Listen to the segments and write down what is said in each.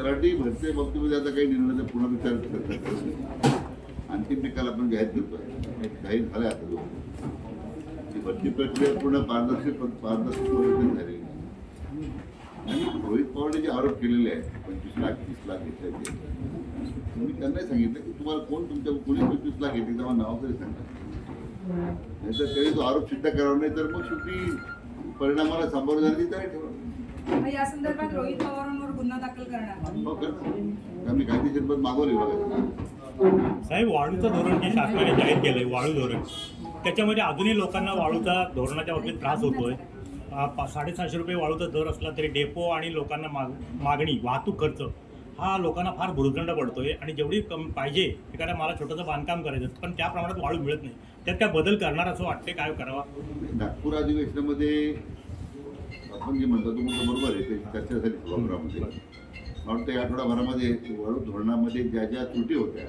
तलाठी भरती बाबतीमध्ये आता काही निर्णय पुन्हा विचार करतात अंतिम निकाल आपण जाहीर करतोय जाहीर झाला आता ती भरती प्रक्रिया पूर्ण पारदर्शक पारदर्शक पद्धतीने झालेली. आणि रोहित पवारने जे आरोप केलेले आहेत पंचवीस लाख तीस लाख घेतल्याचे मी त्यांनाही सांगितलं की तुम्हाला कोण तुमच्या कोणी पंचवीस लाख घेतले तेव्हा नाव तरी सांगा नाहीतर तरी तो आरोप सिद्ध करावा नाही तर मग शेवटी परिणामाला तयारी ठेवा। मग या संदर्भात रोहित करणार हो कायदेशीर पद मागवले बघा. साहेब वाळूचं धोरण जे शासनाने जाहीर केलंय वाळू धोरण. त्याच्यामध्ये अजूनही लोकांना वाळूचा धोरणाच्या बाबतीत त्रास होतोय. साडेसहाशे रुपये वाळूचा दर असला तरी डेपो आणि लोकांना माग मागणी वाहतूक खर्च हा लोकांना फार भुर्दंड पडतोय आणि जेवढी कम पाहिजे एखाद्या मला छोटंसं बांधकाम करायचं पण त्या प्रमाणात वाळू मिळत नाही. त्यात काय बदल करणार असं वाटते काय करावा? नागपूर अधिवेशनामध्ये आपण जे म्हणतो तो मुद्दा बरोबर आहे ते चर्चा झाली सभागृहामध्ये. मला वाटतं आठवडाभरामध्ये धोरणामध्ये ज्या ज्या त्रुटी होत्या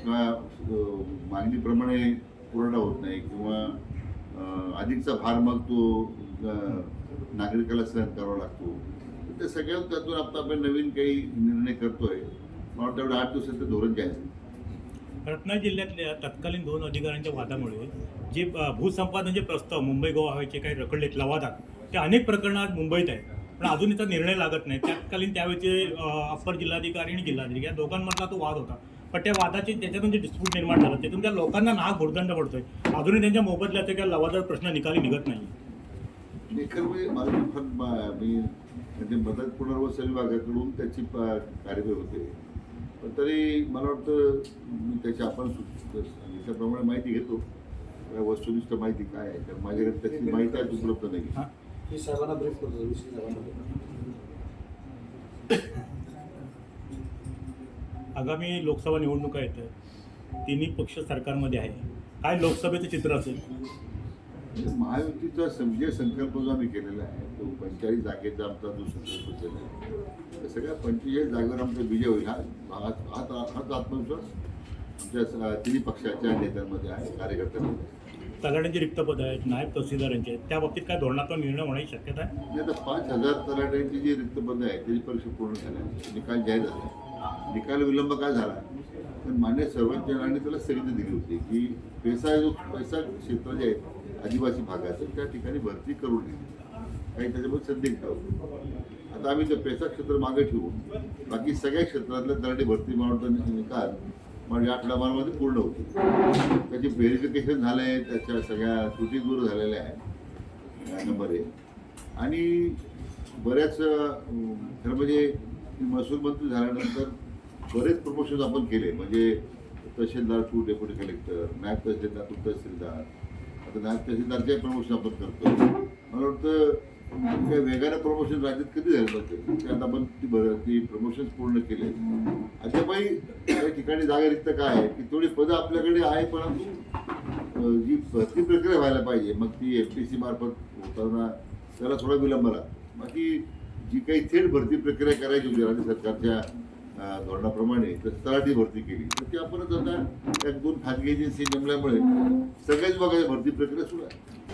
किंवा मागणीप्रमाणे पुरवठा होत नाही किंवा अधिकचा भार मग तो नागरिकाला सहन करावा लागतो. त्या सगळ्या त्यातून आता आपण नवीन काही निर्णय करतोय. मला वाटतं एवढं आठ दिवसाचं धोरण जाहीर रत्नागिरी जिल्ह्यातल्या तत्कालीन दोन अधिकाऱ्यांच्या वादामुळे जे अ, भूसंपादनाचे प्रस्ताव मुंबई गोवा हवेचे काही रखडलेत लवादात ते अनेक प्रकरणात मुंबईत आहेत. पण अजून इथं निर्णय लागत नाही. तत्कालीन त्यावेळेचे अप्पर जिल्हाधिकारी आणि जिल्हाधिकारी या दोघांमधला तो वाद होता. पण त्या वादाचे त्याच्यातून जे डिस्प्यूट निर्माण झालं त्यातून त्या लोकांना नाग भुर्दंड पडतोय. अजूनही त्यांच्या मोबदल्याचे किंवा लवादात प्रश्न निकाली निघत नाही. मा- मदत पुनर्वसन विभागाकडून त्याची कार्यवाही होते. पण तरी मला वाटतं त्याची आपण सांगितल्याप्रमाणे माहिती घेतो. वस्तुनिष्ठ माहिती काय आहे? तर माझ्याकडे त्याची माहिती आज उपलब्ध नाही. हां. मी साहेबांना ब्रीफ करतो विषय साहेबांना आगामी लोकसभा निवडणुका येत आहेत तिन्ही पक्ष सरकारमध्ये आहे. काय लोकसभेचं चित्र असेल? म्हणजे महायुतीचा सं- जे संकल्प जो आम्ही केलेला आहे तो पंचेचाळीस जागेचा आमचा जो संकल्प केला आहे त्या सगळ्या पंचेचाळीस जागेवर आमचा विजय होईल. हा हाच हाच आत्मविश्वास आमच्या तिन्ही पक्षाच्या नेत्यांमध्ये आहे कार्यकर्त्यांमध्ये. तलाट्यांची रिक्त पद आहेत नायब तहसीलदारांचे आहेत त्या बाबतीत काय धोरणात्मक निर्णय होण्याची शक्यता आहे? म्हणजे आता पाच हजार तलाट्यांची जी रिक्त पदं आहेत त्याची परीक्षा पूर्ण झाल्या निकाल जाहीर झाला. निकाल विलंब काय झाला. पण मान्य सर्वोच्च न्यायालयाने त्याला स्थगिती दिली होती की पैसा जो पैसा क्षेत्र जे आहे आदिवासी भागाचं त्या ठिकाणी भरती करू नये. काही त्याच्यामध्ये संदिग्ध होतं. आता आम्ही ते पैसा क्षेत्र मागे ठेवू. बाकी सगळ्या क्षेत्रातल्या तलाठी भरती मावळता निकाल म्हणजे आठवड्याभरामध्ये पूर्ण होते. त्याचे व्हेरिफिकेशन झालं आहे त्याच्या सगळ्या त्रुटी दूर झालेल्या आहेत. नंबर आहे आणि बऱ्याच खरं म्हणजे महसूल मंत्री झाल्यानंतर बरेच प्रमोशन आपण केले. म्हणजे तहसीलदार टू डेप्युटी कलेक्टर नायब तहसीलदार टू तहसीलदार. आता नायब तहसीलदारचे प्रमोशन आपण करतो मला वाटतं इतक्या वेगाने प्रमोशन राज्यात कधी झालं होतं ते आता आपण ती भर ती प्रमोशन पूर्ण केले. अद्यापही काही ठिकाणी जागा रिक्त काय आहे? की थोडी पदं आपल्याकडे आहे परंतु जी भरती प्रक्रिया व्हायला पाहिजे मग ती एफ टी सी मार्फत होताना त्याला थोडा विलंब लागतो. बाकी जी काही थेट भरती प्रक्रिया करायची होती राज्य सरकारच्या धोरणाप्रमाणे तर तलाठी भरती केली. तर ती आपणच आता एक दोन खाजगी एजन्सी नेमल्यामुळे सगळ्याच बघायची भरती प्रक्रिया सुरू आहे.